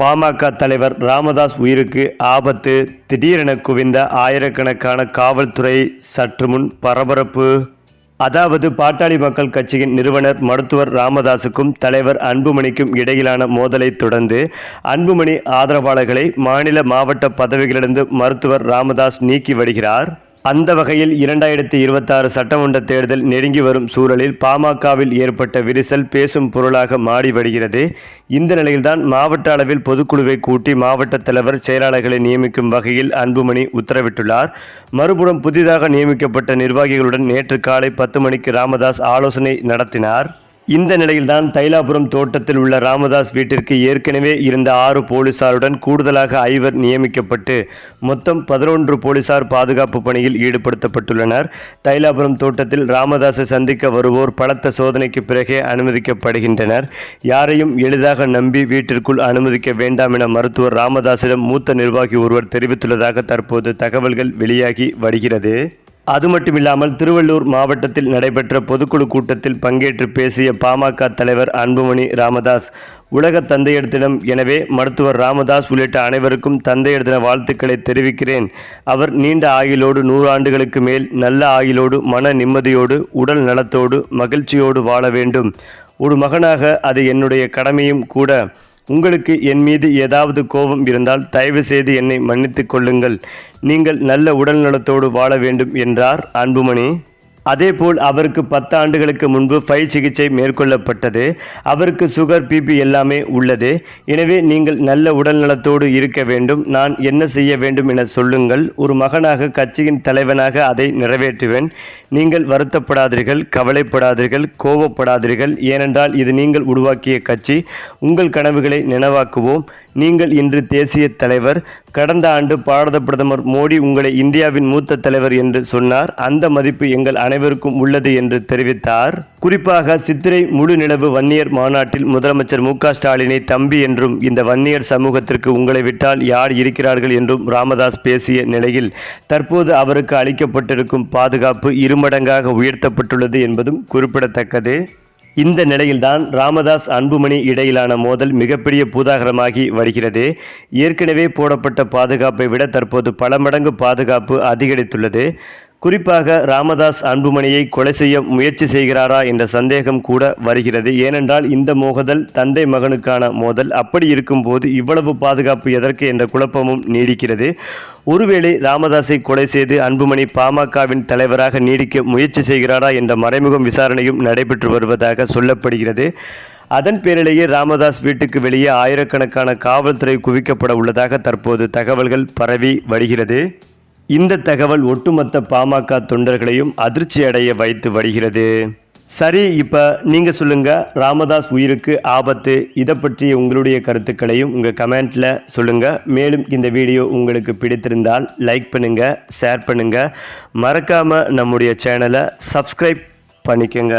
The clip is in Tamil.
பாமக தலைவர் ராமதாஸ் உயிருக்கு ஆபத்து. திடீரென குவிந்த ஆயிரக்கணக்கான காவல்துறை சற்று முன் பரபரப்பு. அதாவது பாட்டாளி மக்கள் கட்சியின் நிறுவனர் மருத்துவர் ராமதாஸுக்கும் தலைவர் அன்புமணிக்கும் இடையிலான மோதலை தொடர்ந்து அன்புமணி ஆதரவாளர்களை மாநில மாவட்ட பதவிகளிலிருந்து மருத்துவர் ராமதாஸ் நீக்கி வருகிறார். அந்த வகையில் இரண்டாயிரத்தி இருபத்தாறு சட்டமன்ற தேர்தல் நெருங்கி வரும் சூழலில் பாமகவில் ஏற்பட்ட விரிசல் பேசும் பொருளாக மாறி வருகிறது. இந்த நிலையில்தான் மாவட்ட அளவில் பொதுக்குழுவை கூட்டி மாவட்ட தலைவர் செயலாளர்களை நியமிக்கும் வகையில் அன்புமணி உத்தரவிட்டுள்ளார். மறுபுறம் புதிதாக நியமிக்கப்பட்ட நிர்வாகிகளுடன் நேற்று காலை பத்து மணிக்கு ராமதாஸ் ஆலோசனை நடத்தினார். இந்த நிலையில்தான் தைலாபுரம் தோட்டத்தில் உள்ள ராமதாஸ் வீட்டிற்கு ஏற்கனவே இருந்த ஆறு போலீசாருடன் கூடுதலாக ஐவர் நியமிக்கப்பட்டு மொத்தம் பதினொன்று போலீசார் பாதுகாப்பு பணியில் ஈடுபடுத்தப்பட்டுள்ளனர். தைலாபுரம் தோட்டத்தில் ராமதாஸை சந்திக்க வருவோர் பலத்த சோதனைக்கு பிறகே அனுமதிக்கப்படுகின்றனர். யாரையும் எளிதாக நம்பி வீட்டிற்குள் அனுமதிக்க வேண்டாம் என மருத்துவர் ராமதாஸிடம் மூத்த நிர்வாகி ஒருவர் தெரிவித்துள்ளதாக தற்போது தகவல்கள் வெளியாகி வருகிறது. அது மட்டுமில்லாமல் திருவள்ளூர் மாவட்டத்தில் நடைபெற்ற பொதுக்குழு கூட்டத்தில் பங்கேற்று பேசிய பாமக தலைவர் அன்புமணி ராமதாஸ் உலக தந்தையர் தினம் எனவே மருத்துவர் ராமதாஸ் உள்ளிட்ட அனைவருக்கும் தந்தையர் தின வாழ்த்துக்களை தெரிவிக்கிறேன். அவர் நீண்ட ஆயுளோடு நூறாண்டுகளுக்கு மேல் நல்ல ஆயுளோடு மன நிம்மதியோடு உடல் நலத்தோடு மகிழ்ச்சியோடு வாழ வேண்டும். ஒரு மகனாக அது என்னுடைய கடமையும் கூட. உங்களுக்கு என் மீது ஏதாவது கோபம் இருந்தால் தயவு செய்து என்னை மன்னித்து கொள்ளுங்கள். நீங்கள் நல்ல உடல் நலத்தோடு வாழ வேண்டும் என்றார் அன்புமணி. அதேபோல் அவருக்கு பத்து ஆண்டுகளுக்கு முன்பு பை சிகிச்சை மேற்கொள்ளப்பட்டது. அவருக்கு சுகர் பிபி எல்லாமே உள்ளது. எனவே நீங்கள் நல்ல உடல் நலத்தோடு இருக்க வேண்டும். நான் என்ன செய்ய வேண்டும் என சொல்லுங்கள். ஒரு மகனாக கட்சியின் தலைவனாக அதை நிறைவேற்றுவேன். நீங்கள் வருத்தப்படாதீர்கள் கவலைப்படாதீர்கள் கோபப்படாதீர்கள். ஏனென்றால் இது நீங்கள் உருவாக்கிய கட்சி. உங்கள் கனவுகளை நினைவாக்குவோம். நீங்கள் இன்று தேசிய தலைவர். கடந்த ஆண்டு பாரத பிரதமர் மோடி உங்களை இந்தியாவின் மூத்த தலைவர் என்று சொன்னார். அந்த மதிப்பு எங்கள் அனைவருக்கும் உள்ளது என்று தெரிவித்தார். குறிப்பாக சித்திரை முழு நிலவு வன்னியர் மாநாட்டில் முதலமைச்சர் மு ஸ்டாலினை தம்பி என்றும் இந்த வன்னியர் சமூகத்திற்கு உங்களை விட்டால் யார் இருக்கிறார்கள் என்றும் ராமதாஸ் பேசிய நிலையில் தற்போது அவருக்கு அளிக்கப்பட்டிருக்கும் பாதுகாப்பு இருமடங்காக உயர்த்தப்பட்டுள்ளது என்பதும் குறிப்பிடத்தக்கது. இந்த நிலையில்தான் ராமதாஸ் அன்புமணி இடையிலான மோதல் மிகப்பெரிய பூதாகரமாகி வருகிறது. ஏற்கனவே போடப்பட்ட பாதுகாப்பை விட தற்போது பல மடங்கு பாதுகாப்பு அதிகரித்துள்ளது. குறிப்பாக ராமதாஸ் அன்புமணியை கொலை செய்ய முயற்சி செய்கிறாரா என்ற சந்தேகம் கூட வருகிறது. ஏனென்றால் இந்த மோதல் தந்தை மகனுக்கான மோதல். அப்படி இருக்கும்போது இவ்வளவு பாதுகாப்பு எதற்கு என்ற குழப்பமும் நீடிக்கிறது. ஒருவேளை ராமதாஸை கொலை செய்து அன்புமணி பாமகவின் தலைவராக நீடிக்க முயற்சி செய்கிறாரா என்ற மறைமுகம் விசாரணையும் நடைபெற்று வருவதாக சொல்லப்படுகிறது. அதன் பேரிலேயே ராமதாஸ் வீட்டுக்கு வெளியே ஆயிரக்கணக்கான காவல்துறை குவிக்கப்பட உள்ளதாக தற்போது தகவல்கள் பரவி வருகிறது. இந்த தகவல் ஒட்டுமொத்த பாமக தொண்டர்களையும் அதிர்ச்சி அடைய வைத்து வருகிறது. சரி இப்போ நீங்கள் சொல்லுங்கள் ராமதாஸ் உயிருக்கு ஆபத்து இதை பற்றி உங்களுடைய கருத்துக்களையும் உங்கள் கமெண்ட்டில் சொல்லுங்கள் மேலும் இந்த வீடியோ உங்களுக்கு பிடித்திருந்தால் லைக் பண்ணுங்கள் ஷேர் பண்ணுங்கள் மறக்காமல் நம்முடைய சேனலை சப்ஸ்கிரைப் பண்ணிக்கோங்க.